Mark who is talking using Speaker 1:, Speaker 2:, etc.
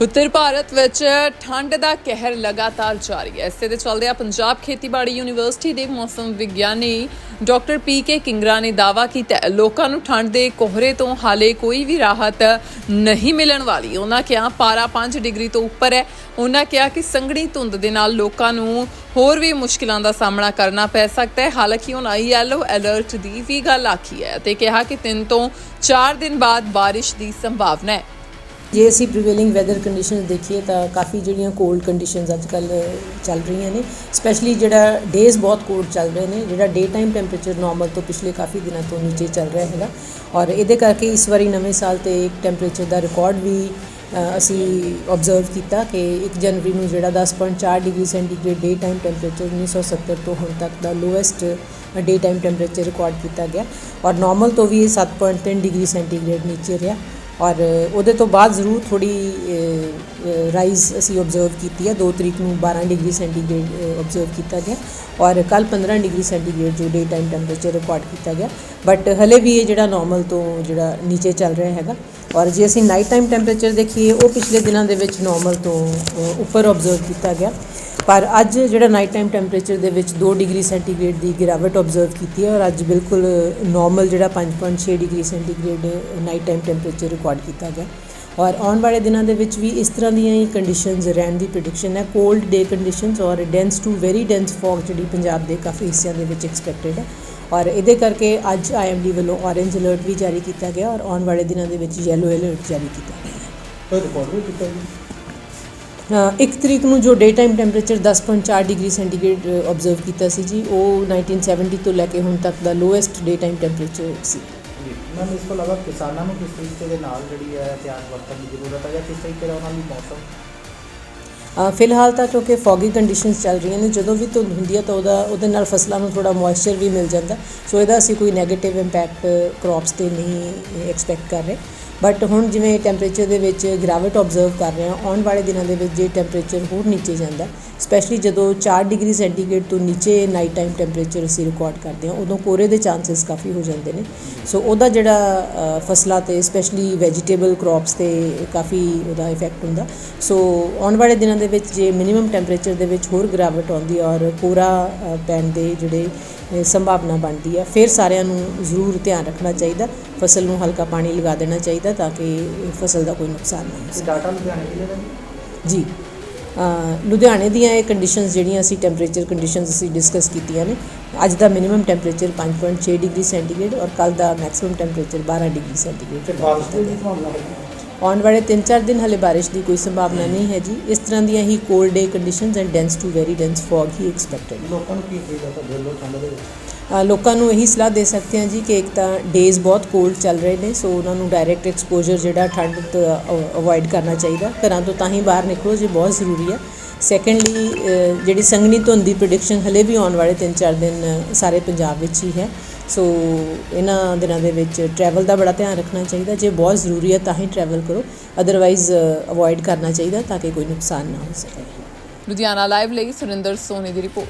Speaker 1: ਉੱਤਰ ਭਾਰਤ ਵਿੱਚ ਠੰਡ ਦਾ ਕਹਿਰ ਲਗਾਤਾਰ ਜਾਰੀ ਹੈ। ਇਸੇ ਦੇ ਚੱਲਦਿਆਂ ਪੰਜਾਬ ਖੇਤੀਬਾੜੀ ਯੂਨੀਵਰਸਿਟੀ ਦੇ ਮੌਸਮ ਵਿਗਿਆਨੀ ਡਾਕਟਰ ਪੀ ਕੇ ਕਿੰਗਰਾ ਨੇ ਦਾਅਵਾ ਕੀਤਾ ਲੋਕਾਂ ਨੂੰ ਠੰਡ ਦੇ ਕੋਹਰੇ ਤੋਂ ਹਾਲੇ ਕੋਈ ਵੀ ਰਾਹਤ ਨਹੀਂ ਮਿਲਣ ਵਾਲੀ। ਉਹਨਾਂ ਕਿਹਾ ਪਾਰਾ 5 ਡਿਗਰੀ ਤੋਂ ਉੱਪਰ ਹੈ। ਉਹਨਾਂ ਕਿਹਾ ਕਿ ਸੰਘਣੀ ਧੁੰਦ ਦੇ ਨਾਲ ਲੋਕਾਂ ਨੂੰ ਹੋਰ ਵੀ ਮੁਸ਼ਕਿਲਾਂ ਦਾ ਸਾਹਮਣਾ ਕਰਨਾ ਪੈ ਸਕਦਾ ਹੈ। ਹਾਲਾਂਕਿ ਉਹਨਾਂ ਯੈਲੋ ਅਲਰਟ ਦੀ ਵੀ ਗੱਲ ਆਖੀ ਹੈ ਅਤੇ ਕਿਹਾ ਕਿ 3 ਤੋਂ 4 ਦਿਨ ਬਾਅਦ ਬਾਰਿਸ਼ ਦੀ ਸੰਭਾਵਨਾ ਹੈ।
Speaker 2: ਜੇ ਅਸੀਂ ਪ੍ਰੀਵੇਲਿੰਗ ਵੈਦਰ ਕੰਡੀਸ਼ਨਸ ਦੇਖੀਏ ਤਾਂ ਕਾਫੀ ਜਿਹੜੀਆਂ ਕੋਲਡ ਕੰਡੀਸ਼ਨਸ ਅੱਜ ਕੱਲ ਚੱਲ ਰਹੀਆਂ ਨੇ ਸਪੈਸ਼ਲੀ ਜਿਹੜਾ ਡੇਜ਼ ਬਹੁਤ ਕੋਲਡ ਚੱਲ ਰਹੇ ਨੇ, ਜਿਹੜਾ ਡੇ ਟਾਈਮ ਟੈਂਪਰੇਚਰ ਨਾਰਮਲ ਤੋਂ ਪਿਛਲੇ ਕਾਫੀ ਦਿਨਾਂ ਤੋਂ ਨੀਚੇ ਚੱਲ ਰਿਹਾ ਹੈਗਾ ਔਰ ਇਹਦੇ ਕਰਕੇ ਇਸ ਵਾਰੀ ਨਵੇਂ ਸਾਲ ਤੇ ਇੱਕ ਟੈਂਪਰੇਚਰ ਦਾ ਰਿਕਾਰਡ ਵੀ ਅਸੀਂ ਆਬਜ਼ਰਵ ਕੀਤਾ ਕਿ 1 ਜਨਵਰੀ ਨੂੰ ਜਿਹੜਾ 10.4 degree centigrade day time temperature 1970 ਤੋਂ ਹੁਣ ਤੱਕ ਦਾ lowest day time temperature record ਕੀਤਾ ਗਿਆ ਔਰ ਨਾਰਮਲ ਤੋਂ ਵੀ ਇਹ 7.3 ਡਿਗਰੀ ਸੈਂਟੀਗ੍ਰੇਡ ਨੀਚੇ ਰਿਹਾ। ਔਰ ਉਹਦੇ ਤੋਂ ਬਾਅਦ ਜ਼ਰੂਰ ਥੋੜੀ ਰਾਈਜ਼ ਅਸੀਂ ਆਬਜ਼ਰਵ ਕੀਤੀ ਹੈ। 2 ਤਰੀਕ ਨੂੰ 12 ਡਿਗਰੀ ਸੈਂਟੀਗ੍ਰੇਡ ਆਬਜ਼ਰਵ ਕੀਤਾ ਗਿਆ। ਔਰ ਕੱਲ 15 ਡਿਗਰੀ ਸੈਂਟੀਗ੍ਰੇਡ ਜੋ ਡੇ ਟਾਈਮ ਟੈਂਪਰੇਚਰ ਰਿਕਾਰਡ ਕੀਤਾ ਗਿਆ। ਬਟ ਹਲੇ ਵੀ ਇਹ ਜਿਹੜਾ ਨਾਰਮਲ ਤੋਂ ਜਿਹੜਾ ਨੀਚੇ ਚੱਲ ਰਿਹਾ ਹੈਗਾ। ਔਰ ਜੇ ਅਸੀਂ ਨਾਈਟ ਟਾਈਮ ਟੈਂਪਰੇਚਰ ਦੇਖੀਏ, ਉਹ ਪਿਛਲੇ ਦਿਨਾਂ ਦੇ ਵਿੱਚ ਨਾਰਮਲ ਤੋਂ ਉੱਪਰ ਆਬਜ਼ਰਵ ਕੀਤਾ ਗਿਆ। ਪਰ ਅੱਜ ਜਿਹੜਾ ਨਾਈਟ ਟਾਈਮ ਟੈਂਪਰੇਚਰ ਦੇ ਵਿੱਚ 2 ਡਿਗਰੀ ਸੈਂਟੀਗ੍ਰੇਡ ਦੀ ਗਿਰਾਵਟ ਆਬਜ਼ਰਵ ਕੀਤੀ ਹੈ ਔਰ ਅੱਜ ਬਿਲਕੁਲ ਨਾਰਮਲ ਜਿਹੜਾ 5.6 degree centigrade night time temperature record ਕੀਤਾ ਗਿਆ। ਔਰ ਆਉਣ ਵਾਲੇ ਦਿਨਾਂ ਦੇ ਵਿੱਚ ਵੀ ਇਸ ਤਰ੍ਹਾਂ ਦੀਆਂ ਹੀ ਕੰਡੀਸ਼ਨਸ ਰਹਿਣ ਦੀ ਪ੍ਰੈਡਿਕਸ਼ਨ ਹੈ। ਕੋਲਡ ਡੇ ਕੰਡੀਸ਼ਨਸ ਔਰ dense to very dense fog ਜਿਹੜੀ ਪੰਜਾਬ ਦੇ ਕਾਫੀ ਹਿੱਸਿਆਂ ਦੇ ਵਿੱਚ ਐਕਸਪੈਕਟਡ ਹੈ। ਔਰ ਇਹਦੇ ਕਰਕੇ ਅੱਜ ਆਈਐਮਡੀ ਵੱਲੋਂ ਔਰੇਂਜ ਅਲਰਟ ਵੀ ਜਾਰੀ ਕੀਤਾ ਗਿਆ ਔਰ ਆਉਣ ਵਾਲੇ ਦਿਨਾਂ ਦੇ ਵਿੱਚ ਯੈਲੋ ਅਲਰਟ ਜਾਰੀ ਕੀਤਾ ਗਿਆ।
Speaker 3: ਪਰ ਰਿਕਾਰਡ ਵੀ ਕੀਤਾ
Speaker 2: ਗਿਆ ਇੱਕ ਤਰੀਕ ਨੂੰ ਜੋ day time temperature 10.4 degree centigrade observe ਕੀਤਾ ਸੀ ਜੀ ਉਹ 1970 ਤੋਂ ਲੈ ਕੇ ਹੁਣ ਤੱਕ ਦਾ ਲੋਐਸਟ ਡੇ ਟਾਈਮ ਟੈਂਪਰੇਚਰ ਸੀ।
Speaker 3: ਮੈਮ ਇਸ ਤੋਂ ਇਲਾਵਾ ਕਿਸਾਨਾਂ ਨੂੰ ਕਿਸ ਤਰੀਕੇ ਦੇ ਨਾਲ ਜਿਹੜੀ ਹੈ ਧਿਆਨ ਵਰਤਣ ਦੀ ਜ਼ਰੂਰਤ ਹੈ ਜਾਂ ਕਿਸ ਤਰੀਕੇ ਦਾ ਉਹਨਾਂ ਲਈ ਮੌਸਮ?
Speaker 2: ਫਿਲਹਾਲ ਤਾਂ ਕਿਉਂਕਿ ਫੌਗੀ ਕੰਡੀਸ਼ਨਸ ਚੱਲ ਰਹੀਆਂ ਨੇ ਜਦੋਂ ਵੀ ਧੁੰਦ ਹੁੰਦੀ ਹੈ ਤਾਂ ਉਹਦਾ ਉਹਦੇ ਨਾਲ ਫਸਲਾਂ ਨੂੰ ਥੋੜਾ ਮੋਇਸਚਰ ਵੀ ਮਿਲ ਜਾਂਦਾ। ਸੋ ਇਹਦਾ ਅਸੀਂ ਕੋਈ 네ਗੇਟਿਵ ਇੰਪੈਕਟ ਕ੍ਰੌਪਸ ਤੇ ਨਹੀਂ ਐਕਸਪੈਕਟ ਕਰ ਰਹੇ। ਬਟ ਹੁਣ ਜਿਵੇਂ ਟੈਂਪਰੇਚਰ ਦੇ ਵਿੱਚ ਗਿਰਾਵਟ ਆਬਜ਼ਰਵ ਕਰ ਰਹੇ ਹਾਂ, ਆਉਣ ਵਾਲੇ ਦਿਨਾਂ ਦੇ ਵਿੱਚ ਜੇ ਟੈਂਪਰੇਚਰ ਹੋਰ ਨੀਚੇ ਜਾਂਦਾ ਸਪੈਸ਼ਲੀ ਜਦੋਂ 4 ਡਿਗਰੀ ਸੈਂਟੀਗ੍ਰੇਡ ਤੋਂ ਨੀਚੇ ਨਾਈਟ ਟਾਈਮ ਟੈਂਪਰੇਚਰ ਅਸੀਂ ਰਿਕਾਰਡ ਕਰਦੇ ਹਾਂ, ਉਦੋਂ ਕੋਰੇ ਦੇ ਚਾਂਸਸ ਕਾਫੀ ਹੋ ਜਾਂਦੇ ਨੇ। ਸੋ ਉਹਦਾ ਜਿਹੜਾ ਫਸਲਾਂ ਤੇ ਸਪੈਸ਼ਲੀ ਵੈਜੀਟੇਬਲ ਕ੍ਰੌਪਸ ਤੇ ਕਾਫੀ ਉਹਦਾ ਇਫੈਕਟ ਹੁੰਦਾ। ਸੋ ਆਉਣ ਵਾਲੇ ਦਿਨਾਂ ਦੇ ਵਿੱਚ ਜੇ ਮਿਨੀਮਮ ਟੈਂਪਰੇਚਰ ਦੇ ਵਿੱਚ ਹੋਰ ਗਿਰਾਵਟ ਆਉਂਦੀ ਔਰ ਕੋਰਾ ਪੈਣ ਦੇ ਜਿਹੜੇ ਸੰਭਾਵਨਾ ਬਣਦੀ ਹੈ, ਫਿਰ ਸਾਰਿਆਂ ਨੂੰ ਜ਼ਰੂਰ ਧਿਆਨ ਰੱਖਣਾ ਚਾਹੀਦਾ। ਫਸਲ ਨੂੰ ਹਲਕਾ ਪਾਣੀ ਲਗਾ ਦੇਣਾ ਚਾਹੀਦਾ ਤਾਂ ਕਿ ਫਸਲ ਦਾ ਕੋਈ ਨੁਕਸਾਨ ਨਾ ਹੋ
Speaker 3: ਡਾਟਾ ਲੁਧਿਆਣੇ ਜ਼ਿਲ੍ਹੇ ਦਾ ਜੀ
Speaker 2: ਜੀ। ਅ, ਲੁਧਿਆਣੇ ਦੀਆਂ ਇਹ ਕੰਡੀਸ਼ਨਸ ਜਿਹੜੀਆਂ ਅਸੀਂ ਟੈਂਪਰੇਚਰ ਕੰਡੀਸ਼ਨਸ ਅਸੀਂ ਡਿਸਕਸ ਕੀਤੀਆਂ ਨੇ ਅੱਜ ਦਾ ਮਿਨੀਮਮ ਟੈਂਪਰੇਚਰ 5.6 ਡਿਗਰੀ ਸੈਂਟੀਗ੍ਰੇਡ ਔਰ ਕੱਲ ਦਾ ਮੈਕਸਿਮਮ ਟੈਂਪਰੇਚਰ 12 ਡਿਗਰੀ ਸੈਂਟੀਗ੍ਰੇਡ।
Speaker 3: ਤੇ ਬਾਰਿਸ਼ ਦੀ ਵੀ ਸੰਭਾਵਨਾ ਹੈ?
Speaker 2: ਆਉਣ ਵਾਲੇ 3-4 ਦਿਨ ਹਲੇ ਬਾਰਿਸ਼ ਦੀ ਕੋਈ ਸੰਭਾਵਨਾ ਨਹੀਂ ਹੈ ਜੀ। ਇਸ ਤਰ੍ਹਾਂ ਦੀਆਂ ਹੀ cold day conditions and dense to very dense fog he expected
Speaker 3: ਲੋਕਾਂ ਨੂੰ ਕੀ ਚਾਹੀਦਾ ਤਾਂ ਬੋਲੋ ਠੰਡ ਦੇ ਵਿੱਚ?
Speaker 2: ਲੋਕਾਂ ਨੂੰ ਇਹੀ ਸਲਾਹ ਦੇ ਸਕਦੇ ਹਾਂ ਜੀ ਕਿ ਇੱਕ ਤਾਂ ਡੇਜ਼ ਬਹੁਤ ਕੋਲਡ ਚੱਲ ਰਹੇ ਨੇ ਸੋ ਉਹਨਾਂ ਨੂੰ ਡਾਇਰੈਕਟ ਐਕਸਪੋਜ਼ਰ ਜਿਹੜਾ ਠੰਡ ਤੋਂ ਅਵੋਇਡ ਕਰਨਾ ਚਾਹੀਦਾ। ਘਰਾਂ ਤੋਂ ਤਾਂ ਹੀ ਬਾਹਰ ਨਿਕਲੋ ਜੇ ਬਹੁਤ ਜ਼ਰੂਰੀ ਹੈ। ਸੈਕੰਡਲੀ ਜਿਹੜੀ ਸੰਘਣੀ ਧੁੰਦ ਦੀ ਪ੍ਰੈਡਿਕਸ਼ਨ ਹਲੇ ਵੀ ਆਉਣ ਵਾਲੇ 3-4 ਦਿਨ ਸਾਰੇ ਪੰਜਾਬ ਵਿੱਚ ਹੀ ਹੈ। ਸੋ ਇਹਨਾਂ ਦਿਨਾਂ ਦੇ ਵਿੱਚ ਟਰੈਵਲ ਦਾ ਬੜਾ ਧਿਆਨ ਰੱਖਣਾ ਚਾਹੀਦਾ। ਜੇ ਬਹੁਤ ਜ਼ਰੂਰੀ ਹੈ ਤਾਂ ਹੀ ਟਰੈਵਲ ਕਰੋ। ਅਦਰਵਾਈਜ਼ ਅਵੋਇਡ ਕਰਨਾ ਚਾਹੀਦਾ ਤਾਂ ਕਿ ਕੋਈ ਨੁਕਸਾਨ ਨਾ ਹੋ ਸਕੇ।
Speaker 1: ਲੁਧਿਆਣਾ ਲਾਈਵ ਲਈ ਸੁਰਿੰਦਰ ਸੋਨੀ ਦੀ ਰਿਪੋਰਟ।